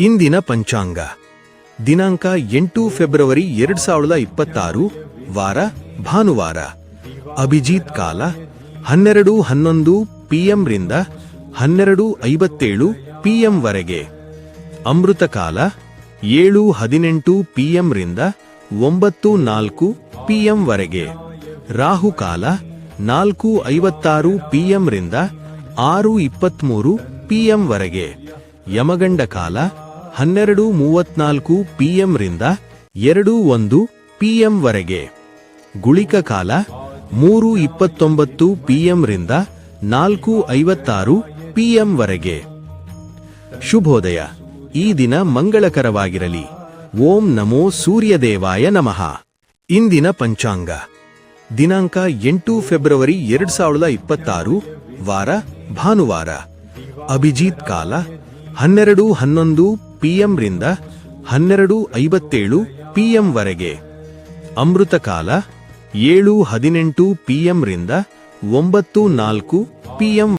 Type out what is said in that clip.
ಇಂದಿನ ಪಂಚಾಂಗ. ದಿನಾಂಕ ಎಂಟು ಫೆಬ್ರವರಿ ಎರಡ್ ಸಾವಿರದ ಇಪ್ಪತ್ತಾರು, ವಾರ, ಭಾನುವಾರ. ಅಭಿಜಿತ್ ಕಾಲ, ಹನ್ನೆರಡು ಹನ್ನೊಂದು ಪಿಎಂ ರಿಂದ ಹನ್ನೆರಡು ಐವತ್ತೇಳು ಪಿಎಂ ವರೆಗೆ. ಅಮೃತ ಕಾಲ, ಏಳು ಹದಿನೆಂಟು ಪಿಎಂ ರಿಂದ ಒಂಬತ್ತು ನಾಲ್ಕು ಪಿಎಂ ವರೆಗೆ. ರಾಹುಕಾಲ ನಾಲ್ಕು ಐವತ್ತಾರು ಪಿಎಂ ರಿಂದ ಆರು ಇಪ್ಪತ್ತ್ಮೂರು ಪಿಎಂ ವರೆಗೆ. ಯಮಗಂಡ ಕಾಲ ಹನ್ನೆರಡು ಮೂವತ್ನಾಲ್ಕು ಪಿಎಂ ರಿಂದ ಎರಡು ಒಂದು ಪಿಎಂ ವರೆಗೆ. ಗುಳಿಕ ಕಾಲ ಮೂರು ಇಪ್ಪತ್ತೊಂಬತ್ತು ಪಿಎಂ ರಿಂದ ನಾಲ್ಕು ಐವತ್ತಾರು ಪಿಎಂ ವರೆಗೆ. ಶುಭೋದಯ. ಈ ದಿನ ಮಂಗಳಕರವಾಗಿರಲಿ. ಓಂ ನಮೋ ಸೂರ್ಯದೇವಾಯ ನಮಃ. ಇಂದಿನ ಪಂಚಾಂಗ. ದಿನಾಂಕ ಎಂಟು ಫೆಬ್ರವರಿ ಎರಡು ಸಾವಿರದ ಇಪ್ಪತ್ತಾರು, ವಾರ ಭಾನುವಾರ. ಅಭಿಜಿತ್ ಕಾಲ ಹನ್ನೆರಡು ಹನ್ನೊಂದು ಪಿಎಂ ರಿಂದ ಹನ್ನೆರಡು ಐವತ್ತೇಳು ಪಿಎಂ ವರೆಗೆ. ಅಮೃತ ಕಾಲ ಏಳು ಹದಿನೆಂಟು ಪಿಎಂ ರಿಂದ ಒಂಬತ್ತು ನಾಲ್ಕು ಪಿಎಂ